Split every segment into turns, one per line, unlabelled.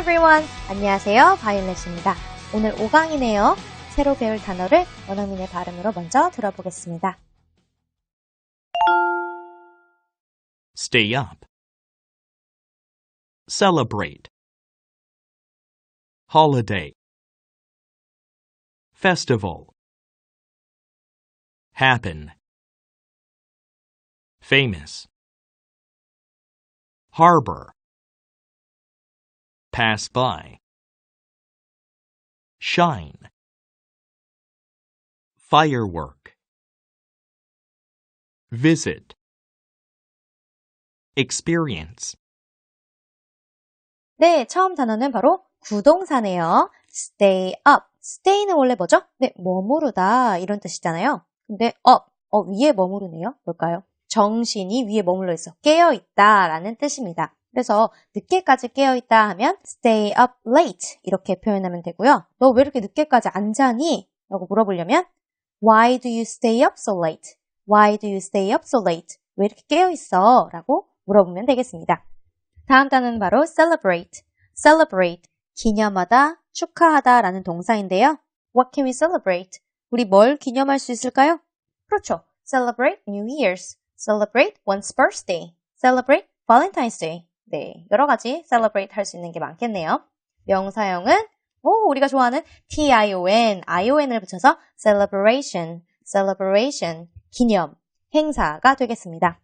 everyone. 안녕하세요. 바이올렛입니다. 오늘 5강이네요. 새로 배울 단어를 원어민의 발음으로 먼저 들어보겠습니다.
Stay up. Celebrate. Holiday. Festival. Happen. Famous. Harbor. Pass by. Shine. Firework. Visit. Experience.
네, 처음 단어는 바로 구동사네요. stay up. stay는 원래 뭐죠? 네, 머무르다 이런 뜻이잖아요. 근데 up, 어, 위에 머무르네요. 뭘까요? 정신이 위에 머물러 있어. 깨어 있다 라는 뜻입니다. 그래서 늦게까지 깨어 있다 하면 stay up late 이렇게 표현하면 되고요. 너 왜 이렇게 늦게까지 안 자니? 라고 물어보려면 Why do you stay up so late? Why do you stay up so late? 왜 이렇게 깨어 있어? 라고 물어보면 되겠습니다. 다음 단어는 바로 celebrate. celebrate. 기념하다, 축하하다 라는 동사인데요. What can we celebrate? 우리 뭘 기념할 수 있을까요? 그렇죠. celebrate New Year's. celebrate one's birthday. celebrate Valentine's Day. 네, 여러 가지 celebrate 할 수 있는 게 많겠네요. 명사형은 오, 우리가 좋아하는 tion, ion을 붙여서 celebration, celebration, 기념, 행사가 되겠습니다.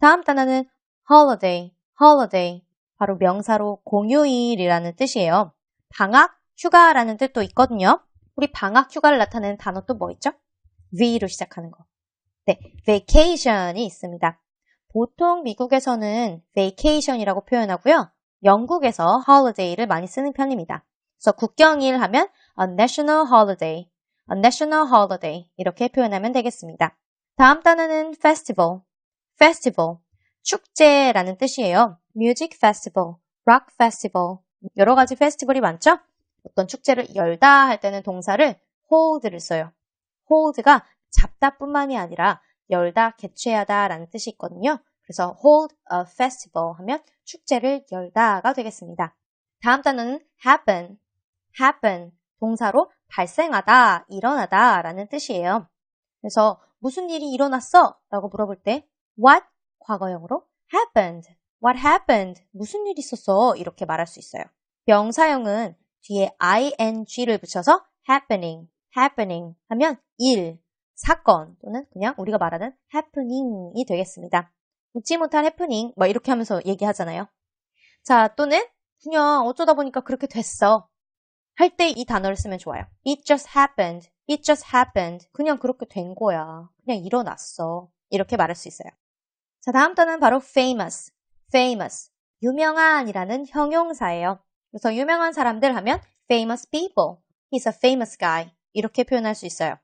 다음 단어는 holiday, holiday, 바로 명사로 공휴일이라는 뜻이에요. 방학, 휴가라는 뜻도 있거든요. 우리 방학, 휴가를 나타내는 단어 또 뭐 있죠? V로 시작하는 거. 네, vacation이 있습니다. 보통 미국에서는 vacation이라고 표현하고요. 영국에서 holiday를 많이 쓰는 편입니다. 그래서 국경일 하면 a national holiday, a national holiday 이렇게 표현하면 되겠습니다. 다음 단어는 festival, festival, 축제라는 뜻이에요. music festival, rock festival, 여러 가지 페스티벌이 많죠? 어떤 축제를 열다 할 때는 동사를 hold를 써요. hold가 잡다뿐만이 아니라 열다, 개최하다 라는 뜻이 있거든요. 그래서 hold a festival 하면 축제를 열다가 되겠습니다. 다음 단어는 happen, happen, 동사로 발생하다, 일어나다 라는 뜻이에요. 그래서 무슨 일이 일어났어? 라고 물어볼 때 what? 과거형으로 happened, what happened? 무슨 일이 있었어? 이렇게 말할 수 있어요. 명사형은 뒤에 ing를 붙여서 happening, happening 하면 일, 사건 또는 그냥 우리가 말하는 happening이 되겠습니다. 웃지 못한 해프닝 뭐 이렇게 하면서 얘기하잖아요. 자 또는 그냥 어쩌다 보니까 그렇게 됐어. 할 때 이 단어를 쓰면 좋아요. It just happened. It just happened. 그냥 그렇게 된 거야. 그냥 일어났어. 이렇게 말할 수 있어요. 자 다음 단어는 바로 famous. famous. 유명한이라는 형용사예요. 그래서 유명한 사람들 하면 famous people. He's a famous guy. 이렇게 표현할 수 있어요.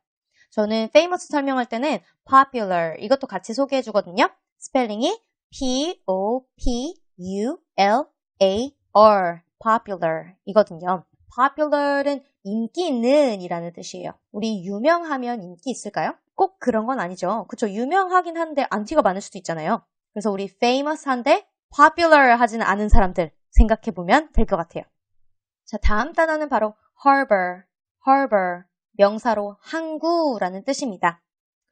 저는 famous 설명할 때는 popular 이것도 같이 소개해 주거든요. 스펠링이 P-O-P-U-L-A-R popular 이거든요. popular은 인기 있는 이라는 뜻이에요. 우리 유명하면 인기 있을까요? 꼭 그런 건 아니죠. 그쵸? 유명하긴 한데 안티가 많을 수도 있잖아요. 그래서 우리 famous한데 popular 하지는 않은 사람들 생각해보면 될 것 같아요. 자, 다음 단어는 바로 harbor, harbor, 명사로 항구라는 뜻입니다.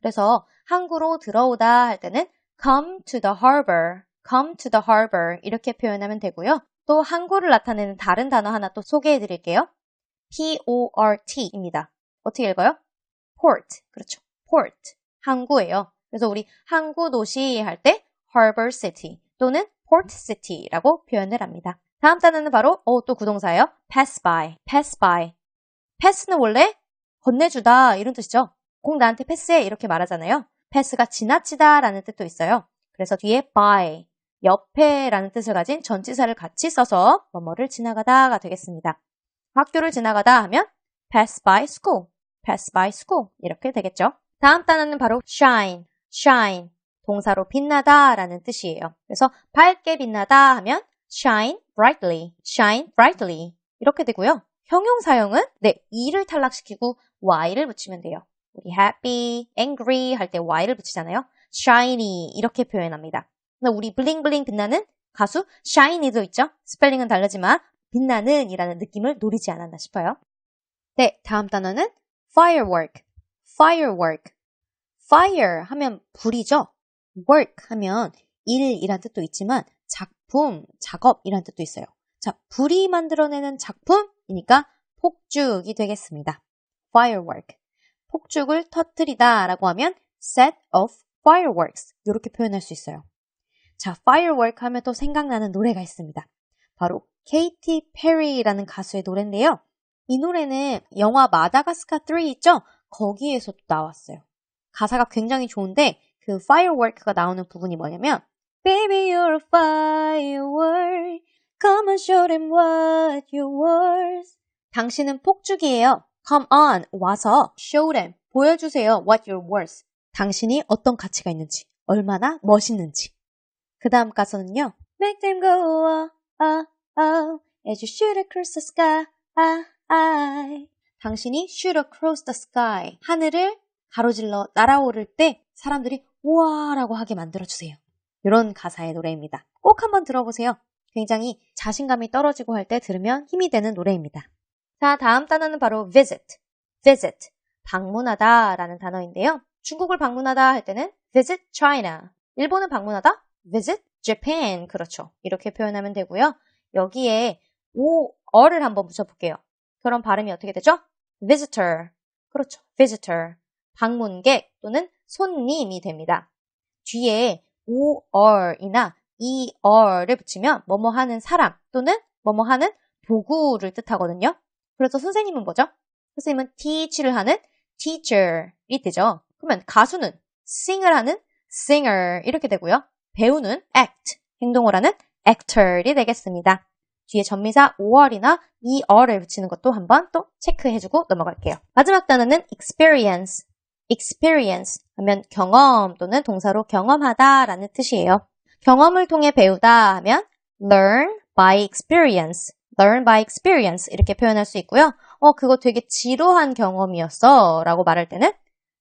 그래서 항구로 들어오다 할 때는 come to the harbor, come to the harbor 이렇게 표현하면 되고요. 또 항구를 나타내는 다른 단어 하나 또 소개해 드릴게요. P-O-R-T입니다. 어떻게 읽어요? port. 그렇죠. port. 항구예요. 그래서 우리 항구 도시 할 때 harbor city 또는 port city라고 표현을 합니다. 다음 단어는 바로 어, 또 구동사예요. pass by. pass by. pass는 원래 건네주다 이런 뜻이죠. 꼭 나한테 패스해 이렇게 말하잖아요. 패스가 지나치다 라는 뜻도 있어요. 그래서 뒤에 by, 옆에 라는 뜻을 가진 전치사를 같이 써서 뭐뭐를 지나가다가 되겠습니다. 학교를 지나가다 하면 pass by school, pass by school 이렇게 되겠죠. 다음 단어는 바로 shine, shine, 동사로 빛나다 라는 뜻이에요. 그래서 밝게 빛나다 하면 shine brightly, shine brightly 이렇게 되고요. 형용사형은 네, e를 탈락시키고 y를 붙이면 돼요. 우리 happy, angry 할 때 y를 붙이잖아요. shiny 이렇게 표현합니다. 근데 우리 블링블링 빛나는 가수 shiny도 있죠. 스펠링은 다르지만 빛나는 이라는 느낌을 노리지 않았나 싶어요. 네, 다음 단어는 firework, firework. fire 하면 불이죠. work 하면 일이란 뜻도 있지만 작품, 작업이란 뜻도 있어요. 자, 불이 만들어내는 작품이니까 폭죽이 되겠습니다. firework. 폭죽을 터뜨리다 라고 하면 set off fireworks. 이렇게 표현할 수 있어요. 자, firework 하면 또 생각나는 노래가 있습니다. 바로 케이티 페리라는 가수의 노래인데요. 이 노래는 영화 마다가스카 3 있죠? 거기에서도 나왔어요. 가사가 굉장히 좋은데 그 firework가 나오는 부분이 뭐냐면 Baby you're a firework Come and show them what you're worth 당신은 폭죽이에요. Come on, 와서 show them, 보여주세요 what you're worth. 당신이 어떤 가치가 있는지, 얼마나 멋있는지. 그 다음 가사는요. Make them go, oh, oh, oh, as you shoot across the sky, ah, ah. 당신이 shoot across the sky, 하늘을 가로질러 날아오를 때 사람들이 우와 라고 하게 만들어주세요. 이런 가사의 노래입니다. 꼭 한번 들어보세요. 굉장히 자신감이 떨어지고 할 때 들으면 힘이 되는 노래입니다. 자, 다음 단어는 바로 visit. visit. 방문하다 라는 단어인데요. 중국을 방문하다 할 때는 visit China. 일본을 방문하다 visit Japan. 그렇죠. 이렇게 표현하면 되고요. 여기에 오, 어를 한번 붙여볼게요. 그럼 발음이 어떻게 되죠? visitor. 그렇죠. visitor. 방문객 또는 손님이 됩니다. 뒤에 오 얼이나 이 얼을 붙이면 뭐뭐 하는 사람 또는 뭐뭐 하는 도구를 뜻하거든요. 그래서 선생님은 뭐죠? 선생님은 teach를 하는 teacher이 되죠. 그러면 가수는 sing을 하는 singer 이렇게 되고요. 배우는 act, 행동을 하는 actor이 되겠습니다. 뒤에 전미사 5월이나 2얼을 붙이는 것도 한번 또 체크해주고 넘어갈게요. 마지막 단어는 experience. experience 하면 경험 또는 동사로 경험하다 라는 뜻이에요. 경험을 통해 배우다 하면 learn by experience. Learn by experience 이렇게 표현할 수 있고요. 어, 그거 되게 지루한 경험이었어 라고 말할 때는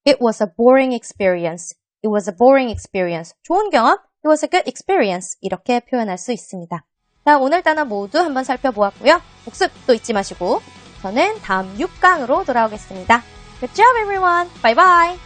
it was a boring experience. it was a boring experience. 좋은 경험? it was a good experience. 이렇게 표현할 수 있습니다. 자, 오늘 단어 모두 한번 살펴보았고요. 복습도 잊지 마시고 저는 다음 6강으로 돌아오겠습니다. Good job everyone. Bye bye.